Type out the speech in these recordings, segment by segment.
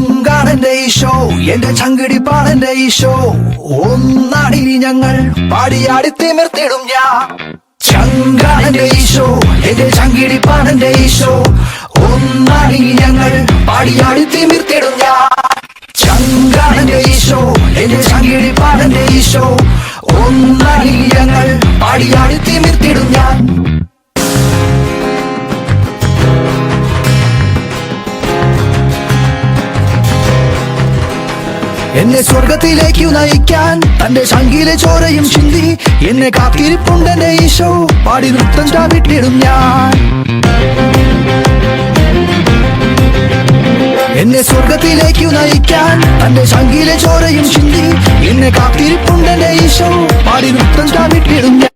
പാടന്റെ ഈശോ എന്റെ ചങ്കിടി പാടന്റെ ഈശോ ഒന്നാണിനി ഞങ്ങൾ പാടിയാടി തിമിർത്തിടും ഞാൻ. ചങ്കാടന്റെ ഈശോ എന്റെ ചങ്കിടി പാടന്റെ ഈശോ ഒന്നാണിനി ഞങ്ങൾ പാടിയാടി തിമിർത്തിടും ഞാൻ. ചങ്കാടന്റെ ഈശോ എന്റെ ചങ്കിടി പാടന്റെ ഈശോ ഒന്നാണിനി ഞങ്ങൾ പാടിയാടി തിമിർത്തിടും എന്നെ സ്വർഗത്തിലേക്കു നയിക്കാൻ തന്റെ ശങ്കിലെ ചോരയും ചിന്തി. എന്നെ കാത്തിരിപ്പുണ്ടെന്റെ ഈശോ പാടി നൃത്തം ചാവിട്ടിടും ഞാൻ. എന്നെ സ്വർഗത്തിലേക്കു നയിക്കാൻ തന്റെ ശങ്കിലെ ചോരയും ചിന്തി. എന്നെ കാത്തിരിപ്പുണ്ടെന്റെ ഈശോ പാടി നൃത്തം ചാവിട്ടിടും ഞാൻ.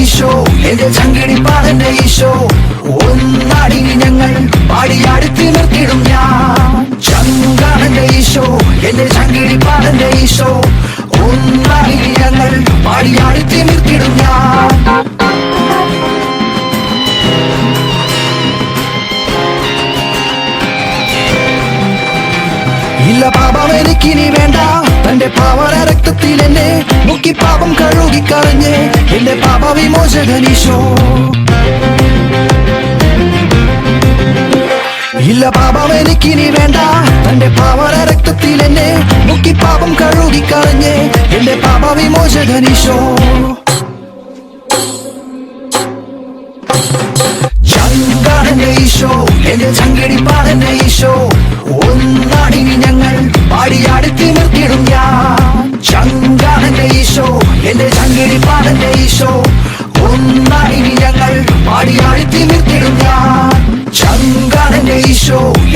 ഈശോ എന്റെ ചങ്കിടി പാടന്റെ ഈശോ. ഒന്നാടി ഞങ്ങൾ എന്റെ ചങ്കിടി പാടന്റെ ഈശോ ഒന്നായി ഞങ്ങൾ പാടിയാടി തിമിർത്തിടും ഞാൻ. ഇല്ല പാപം എനിക്കിനി വേണ്ട. തന്റെ പാവന രക്തത്തിൽ എന്നെ മുക്കി പാപം കഴുകിക്കളഞ്ഞ് എന്റെ പാപ വിമോചകനീശോ ഇല്ല പാപം എനിക്കിനി വേണ്ട. തന്റെ പാവന രക്തത്തിൽ എന്നെ മുക്കി പാപം കഴുകി കളഞ്ഞ്. എന്റെ പാപ വിമോചകനീശോ ഈശോ എന്റെ ചങ്കടി പാടന്റെ ഈശോ. ഒന്നാടിനി ഞങ്ങൾ പാടിയാടി തിമിർത്തിടും ഞാൻ. ചങ്കാടന്റെ ഈശോ എന്റെ ചങ്കടി പാടന്റെ ഈശോ. ഒന്നാടിനി ഞങ്ങൾ പാടിയാടി തിമിർത്തിടും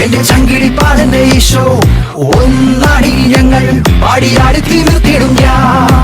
എന്റെ ചങ്കിടി ഈശോ ഒന്നാടിനി ഞങ്ങൾ പാടിയാടി തീർത്തിടും ഞാൻ.